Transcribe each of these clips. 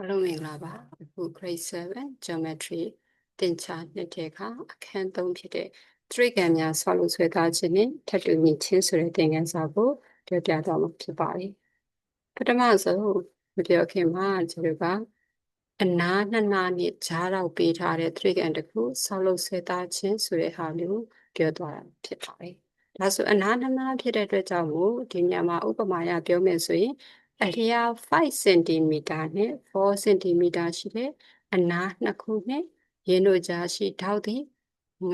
အားလုံးမင်္ဂလာပါအခု grade 7 geometry သင်ချနှစ်တဲ့အခါအခန်း3ဖြစ်တဲ့ trigon များဆောက်လုပ်ဆွဲသားခြင်းနဲ့ထပ်တူညီချင်းဆိုတဲ့သင်ခန်းစာကိုပြောပြတော့မှာဖြစ်ပါတယ်ပထမဆုံးမပြောခင်မှာကျွန်တော်ကအနားနှစ်နားနဲ့ဂျားတော့ပေးထားတဲ့ trigon တစ်ခုဆောက်လုပ်ဆွဲသားခြင်းဆိုတဲ့ဟာမျိုးပြောသွားတာဖြစ်ပါတယ်ဒါဆိုအနားနှစ်နားဖြစ်တဲ့အတွက်ကြောင့်မို့ဒီညမှာဥပမာရပြောမယ်ဆိုရင် အလျား5 cm နဲ့4 cm ရှိတဲ့အနားနှစ်ခုနဲ့ရင်းတို့ကြားရှိထောက်သည်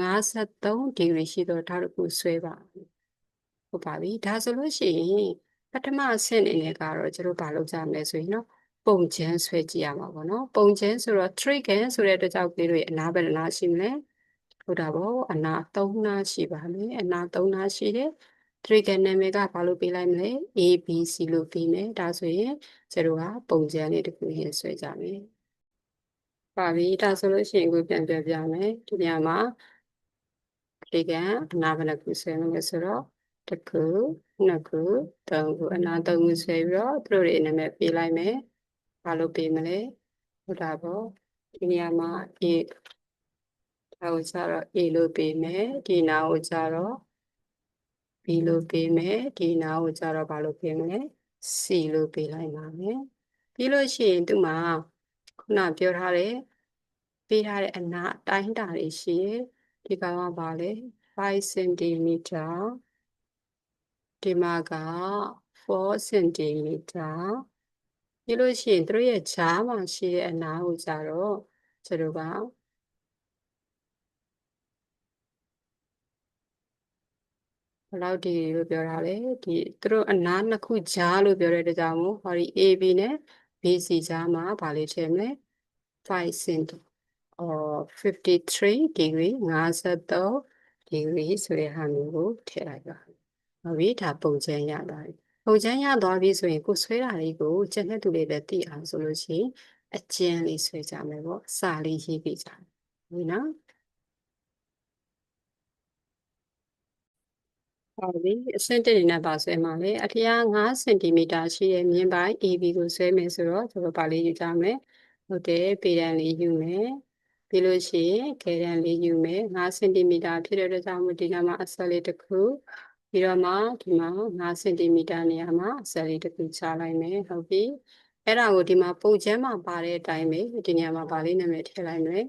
53ဒီဂရီရှိသောထောက်တစ်ခုဆွဲပါဟုတ်ပါပြီဒါဆိုလို့ရှိရင်ပထမအဆင့်အနေနဲ့ကတော့ကျွန်တော်ဘာလုပ်ကြမလဲဆိုရင်နော်ပုံချမ်းဆွဲကြည့်ရမှာပေါ့နော်ပုံချမ်းဆိုတော့ trigon ဆိုတဲ့အတွက်ကြောင့်ကလေးတွေအနားဘယ်နှနာရှိမလဲဟုတ်တာပေါ့အနာ3နာရှိပါမယ်အနာ3နာရှိတယ် trigger နာမည်ကဘာလို့ပေးလိုက်မလဲ A B C လို့ပေးမယ်ဒါဆိုရင်ကျတို့ကပုံစံလေးတစ်ခုရေးဆွဲကြမယ်ပါပြီဒါဆိုလို့ရှိရင်ကိုပြန်ပြပြမယ်ဒီနေရာမှာ trigger အနာဘယ်နှခုဆွဲမလဲဆိုတော့တစ်ခုနှစ်ခုသုံးခုအနာသုံးခုဆွဲပြီးတော့သူတို့တွေနာမည်ပေးလိုက်မယ်ဘာလို့ပေးမလဲဟုတ်တာပေါ့ဒီနေရာမှာ A ဒါကိုကျတော့ A လို့ပေးမယ်ဒီနာကိုကျတော့ B လို့ပေးမယ်ဒီနာကိုကြတော့ဘာလို့ပေးမလဲ C လို့ပေးလိုက်ပါမယ်ပြီးလို့ရှိရင်သူမှာခုနပြောထားတဲ့ပေးထားတဲ့အနာအတိုင်းတာတွေရှိရဒီကောင်ကဘာလဲ5 cm ဒီမှာက4 cm ပြီးလို့ရှိရင်တို့ရဲ့ဂျားမှာရှိတဲ့အနာကိုကြတော့ကျတို့က ဘယ်လောက်ဒီလို့ပြောတာလဲဒီသူတို့အနားနှစ်ခုကြားလို့ပြောတဲ့တကြောင်မို့ဟောဒီ AB နဲ့ BC ကြားမှာဗာလေးထည့်မလဲ5 cm or 53 degree 53 degree ဆိုတဲ့ဟာမျိုးကိုထည့်လိုက်ပါဟုတ်ပြီဒါပုံချမ်းရသွားပြီပုံချမ်းရသွားပြီဆိုရင်ကိုဆွဲတာလေးကိုကျန်တဲ့သူလေးလည်းသိအောင်ဆိုလို့ရှိရင်အကျဉ်းလေးဆွဲကြမယ်ပေါ့စာလေးရေးပြကြမယ်ဟုတ်နော် ဟုတ်ပြီအဆင့်တစ်နေနဲ့ပါဆွဲမှာလေအထျား9စင်တီမီတာရှိတဲ့မြင်းပိုင်း AB ကိုဆွဲမယ်ဆိုတော့ကျွန်တော်ပါလေးယူကြမယ်ဟုတ်တယ်ပေတန်လေးယူမယ်ပြီးလို့ရှိရင်ခဲတန်လေးယူမယ်9စင်တီမီတာဖြစ်တဲ့အတွက်ကြောင့်ဒီနာမှာအဆက်လေးတစ်ခုပြီးတော့မှဒီမှာ9စင်တီမီတာနေရာမှာအဆက်လေးတစ်ခုချလိုက်မယ်ဟုတ်ပြီအဲ့ဒါကိုဒီမှာပုံချမ်းမှာပါတဲ့အတိုင်းပဲဒီနေရာမှာပါလေးနာမည်ထည့်လိုက်မယ်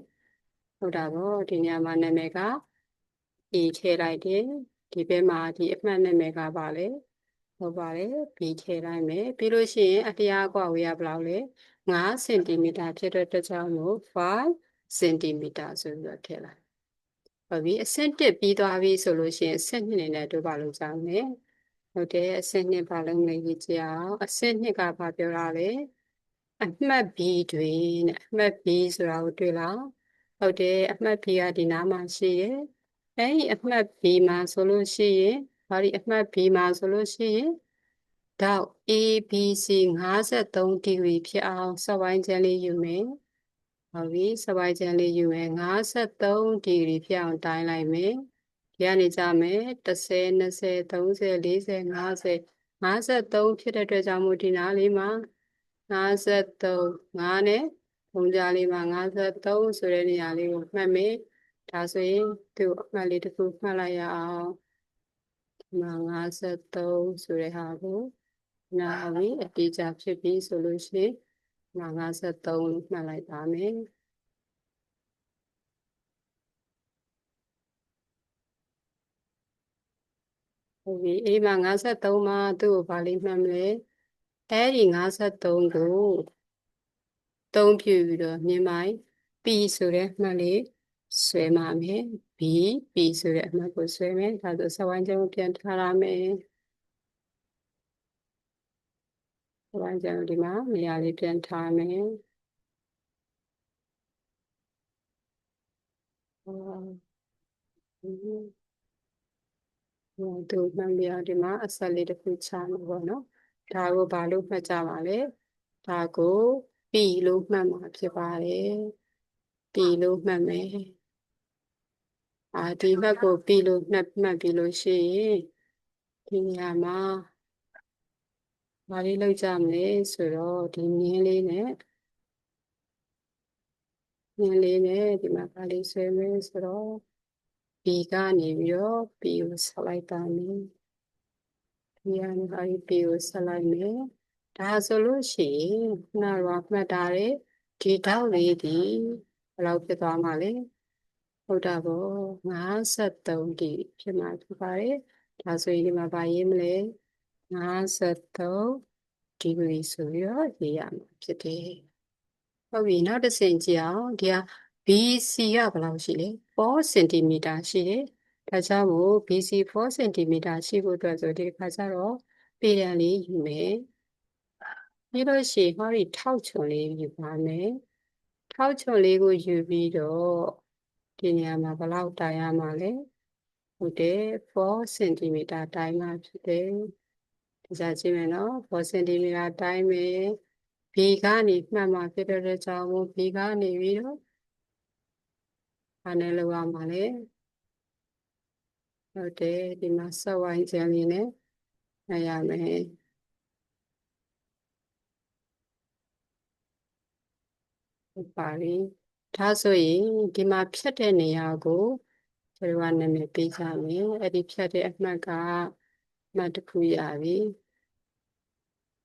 ဟုတ်တာပေါ့ဒီနေရာမှာနာမည်က A ထည့်လိုက်တယ် ဒီဘက်မှာဒီအမှတ်နာမည်ကပါလေဟုတ်ပါတယ်ပြီးထည့်လိုက်မယ်ပြီးလို့ရှိရင်အတရားကွာဝေးရဘယ်လောက်လဲ9စင်တီမီတာဖြစ်တဲ့အတွက်ကြောင့်မို့5စင်တီမီတာဆိုပြီးတော့ထည့်လိုက်ဟုတ်ပြီအဆင့်1ပြီးသွားပြီဆိုလို့ရှိရင်အဆင့်2နေနဲ့တို့ပါလို့ကြောင်းမယ်ဟုတ်တယ်အဆင့်2ပါလုံးလေးကြည့်အောင်အဆင့်2ကဘာပြောတာလဲအမှတ် B တွင်တဲ့အမှတ် B ဆိုတာကိုတွေ့လားဟုတ်တယ်အမှတ် B ကဒီနားမှာရှိရဲ့ အဲ့ဒီအမှတ် B မှာဆိုလို့ရှိရင်ဘာဒီအမှတ် B မှာဆိုလို့ရှိရင်တော့ ABC 53ဒီဂရီဖြစ်အောင်စပိုင်းချမ်းလေးယူမယ်ဟုတ်ပြီစပိုင်းချမ်းလေးယူမယ်53ဒီဂရီဖြစ်အောင်တိုင်းလိုက်မယ်ဒီကနေကြမယ်30 20 30 40 50 53ဖြစ်တဲ့အတွက်ကြောင့်မို့ဒီနားလေးမှာ53 5နဲ့ပုံကြားလေးမှာ53ဆိုတဲ့နေရာလေးကိုမှတ်မယ် ဒါဆိုရင်သူအမှတ်လေးတစ်ခုမှတ်လိုက်ရအောင်ဒီမှာ53ဆိုတဲ့ဟာကိုနားပြီးအတိအကျဖြစ်ပြီးဆိုလို့ရှိရင်ဒီမှာ53လို့မှတ်လိုက်ပါမယ်ဟုတ်ပြီအဲ့မှာ53မှာသူ့ကိုဗာလေးမှတ်မလဲအဲ့ဒီ53ကိုသုံးပြပြီးတော့မြင်မိုင်း P ဆိုတဲ့မှတ်လေး ဆွဲမှာမယ် B B ဆိုတဲ့အမှတ်ကိုဆွဲမယ်ဒါဆိုစဝိုင်းကျုံပြန်ထားရမယ်စဝိုင်းကျုံဒီမှာနေရာလေးပြန်ထားမယ်ဟိုတို့မှန်ပြဒီမှာအဆက်လေးတစ်ခုချမှာပေါ့နော်ဒါကိုဘာလို့မှတ်ကြပါလဲဒါကို P လို့မှတ်မှာဖြစ်ပါတယ် P လို့မှတ်မယ် အာဒီမှတ်ကိုပြီးလို့မှတ်မှတ်ပြီးလို့ရှိရင်ဒီနေရာမှာဘာလေးလောက်ကြမလဲဆိုတော့ဒီမြင်းလေးနဲ့ဉာဏ်လေးနဲ့ဒီမှာပါလေးဆွဲမယ်ဆိုတော့ B ကနေပြီးတော့ B ကိုဆက်လိုက်ပါမယ်ဒီကနေပါပြီး B ကိုဆက်လိုက်မယ်ဒါဆိုလို့ရှိရင်ခုနကမှတ်ထားတဲ့ဒီထောက်လေးဒီဘယ်လောက်ဖြစ်သွားမှာလဲ ဟုတ်တာပေါ့53ဒီဖြစ်မှာဖြစ်ပါတယ်ဒါဆိုရင်ဒီမှာပါရေးမလဲ53ဒီဂရီဆိုပြီးတော့ရေးရမှာဖြစ်တယ်ဟုတ်ပြီနောက်တစ်ဆင့်ကြည့်အောင်ဒီက BC ကဘယ်လောက်ရှိလဲ4စင်တီမီတာရှိတယ်ဒါကြောင့်မို့ BC 4စင်တီမီတာရှိဖို့အတွက်ဆိုဒီခါကျတော့ပေတံလေးယူမယ်ပြီးလို့ရှိရင်ဟောဒီထောက်ချွန်လေးယူပါမယ်ထောက်ချွန်လေးကိုယူပြီးတော့ ဒီနေရာမှာဘယ်လောက်တိုင်ရမှာလဲဟုတ်တယ်4စင်တီမီတာတိုင်မှာဖြစ်တယ်ဒီစားကြည့်မယ်နော်4စင်တီမီတာတိုင်မယ် B ကနေမှတ်မှာဖြစ်တဲ့ကြောင့်မို့ B ကနေပြီးတော့ဘာနဲ့လောက်ရမှာလဲဟုတ်တယ်ဒီမှာဆက်ဝိုင်းချမ်းလေးနဲ့ရရမယ်ဟုတ်ပါပြီ ဒါဆိုရင်ဒီမှာဖြတ်တဲ့နေရာကိုကျွန်တော်ကနာမည်ပေးကြမယ်အဲ့ဒီဖြတ်တဲ့အမှတ်ကအမှတ်တစ်ခုရပြီ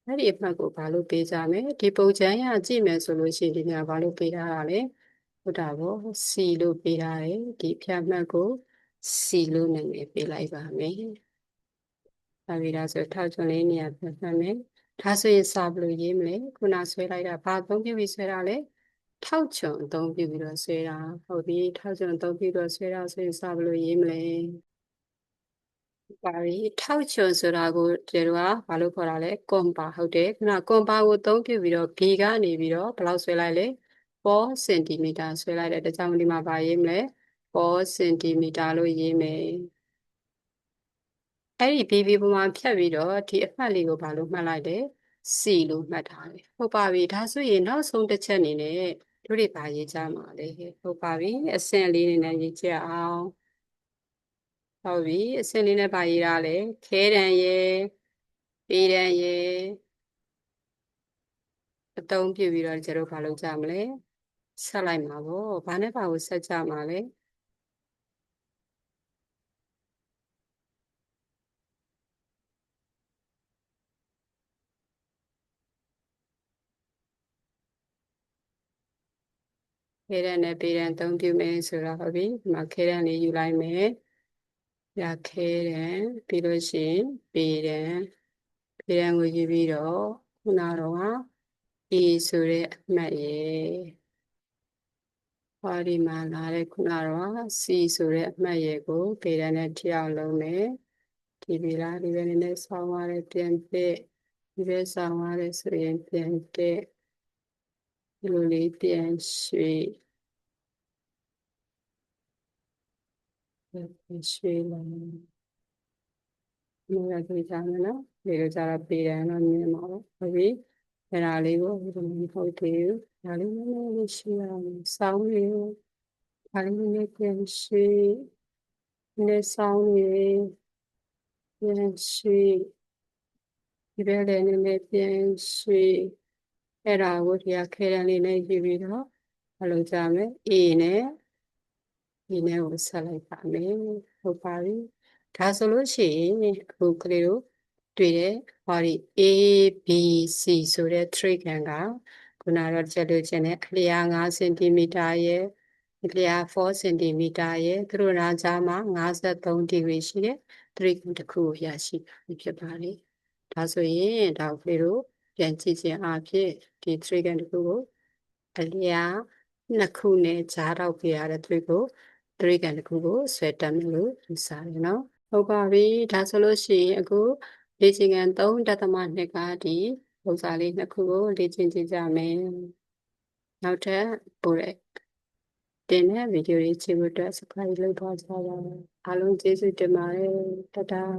အဲ့ဒီအမှတ်ကိုဘာလို့ပေးကြမလဲဒီပုံချမ်းရကြည့်မယ်ဆိုလို့ရှိရင်ဒီနေရာဘာလို့ပေးထားတာလဲဟုတ်တာပေါ့ C လို့ပေးထားတယ်ဒီဖြတ်မှတ်ကို C လို့နာမည်ပေးလိုက်ပါမယ်ဒါပြီးဒါဆိုထောက်ချွန်လေးနေရာဖြတ်မှတ်မယ်ဒါဆိုရင်စာဘယ်လိုရေးမလဲခုနဆွဲလိုက်တာဘာသုံးပြပြီးဆွဲတာလဲ ထောက်ချွန်အသုံးပြုပြီးတော့ဆွဲတာဟုတ်ပြီထောက်ချွန်အသုံးပြုတော့ဆွဲတာဆိုရင်စာဘယ်လိုရေးမလဲပါပြီထောက်ချွန်ဆိုတာကိုကျေတို့ကဘာလို့ခေါ်တာလဲကွန်ပါဟုတ်တယ်ခုနကွန်ပါကိုအသုံးပြုပြီးတော့ B ကနေပြီးတော့ဘယ်လောက်ဆွဲလိုက်လဲ4စင်တီမီတာဆွဲလိုက်တယ်ဒါကြောင့်ဒီမှာပါရေးမလဲ4စင်တီမီတာလို့ရေးမယ်အဲ့ဒီ BB ပုံမှာဖြတ်ပြီးတော့ဒီအမှတ်လေးကိုဘာလို့မှတ်လိုက်လဲ C လို့မှတ်ထားတယ်ဟုတ်ပါပြီဒါဆိုရင်နောက်ဆုံးတစ်ချက်အနေနဲ့ တို့တွေပါရေးကြမှာလေဟုတ်ပါပြီအဆင့်လေးနေနဲ့ရေးကြအောင်ဟုတ်ပြီအဆင့်လေးနဲ့ပါရေးရလဲခဲတန်ရဲ့ပေတန်ရဲ့အသုံးပြုပြီးတော့ကျတို့ဘာလုပ်ကြမလဲဆက်လိုက်မှာပေါ့ဘာနဲ့ပါကိုဆက်ကြမှာလဲ ခဲရန်နဲ့ပေရန်သုံးပြုမယ်ဆိုတော့ဟုတ်ပြီဒီမှာခဲရန်လေးယူလိုက်မယ်ရခဲရန်ပြီးလို့ရှိရင်ပေရန်ပေရန်ကိုယူပြီးတော့ခုနတော့က A ဆိုတဲ့အမှတ်ရဲ့ဟောဒီမှာလာတဲ့ခုနတော့ C ဆိုတဲ့အမှတ်ရဲ့ကိုပေရန်နဲ့ထည့်အောင်လုပ်မယ်ဒီပြီလားဒီဘက်နဲ့ဆောင်းသွားတယ်ပြန်ပြည့်ဒီဘက်ဆောင်းသွားတယ်ဆိုရင်ပြန်ပြည့် ဒီလိုလေးပြန်ရွှေ့ရွှေ့လာဒီလိုကြည့်ကြမယ်နော်ဒီလိုကြတော့ပေးတယ်တော့မြင်ပါဘူးဟုတ်ပြီအဲ့ဒါလေးကိုဒီလိုဟုတ်တယ်ဒါလေးနည်းနည်းလေးရှိရအောင်စောင်းလေးဒါလေးနည်းနည်းပြန်ရွှေ့နည်းစောင်းလေးပြန်ရွှေ့ဒီဘက်လည်းနည်းနည်းပြန်ရွှေ့ အဲ့ဒါကိုဒီကခဲရန်လေးနဲ့ယူပြီးတော့မလုပ်ကြမယ် A နဲ့ဒီနဲ့ကိုဆက်လိုက်ပါမယ်ဟုတ်ပါပြီဒါဆိုလို့ရှိရင်အခုကလေးတို့တွေ့တဲ့ဟောဒီ A B C ဆိုတဲ့ trigon ကခုနတော့ချက်လို့ခြင်းနဲ့အလျာ5စင်တီမီတာရဲ့အလျာ4စင်တီမီတာရဲ့သူတို့နာကြားမှာ53ဒီဂရီရှိတဲ့ trigon တစ်ခုကိုရရှိပြီဖြစ်ပါလေဒါဆိုရင်ဒါကလေးတို့ ပြန်ကြည့်ခြင်းအဖြစ်ဒီ trigon တစ်ခုကိုအလျာနှစ်ခုနဲ့ကြားတော့ပြရတဲ့ trigon ကိုတရိကန်တစ်ခုကိုဆွဲတက်မယ်လို့ယူဆတယ်နော်ဟုတ်ပါပြီဒါဆိုလို့ရှိရင်အခုလေ့ကျင့်ခန်း3.2ကဒီပုံစံလေးနှစ်ခုကိုလေ့ကျင့်ကြည့်ကြမယ်နောက်ထပ်ပို့တဲ့တင်တဲ့ဗီဒီယိုလေးကြည့်ဖို့အတွက် subscribe လုပ်သွားကြပါအားလုံးကျေးဇူးတင်ပါတယ်တတား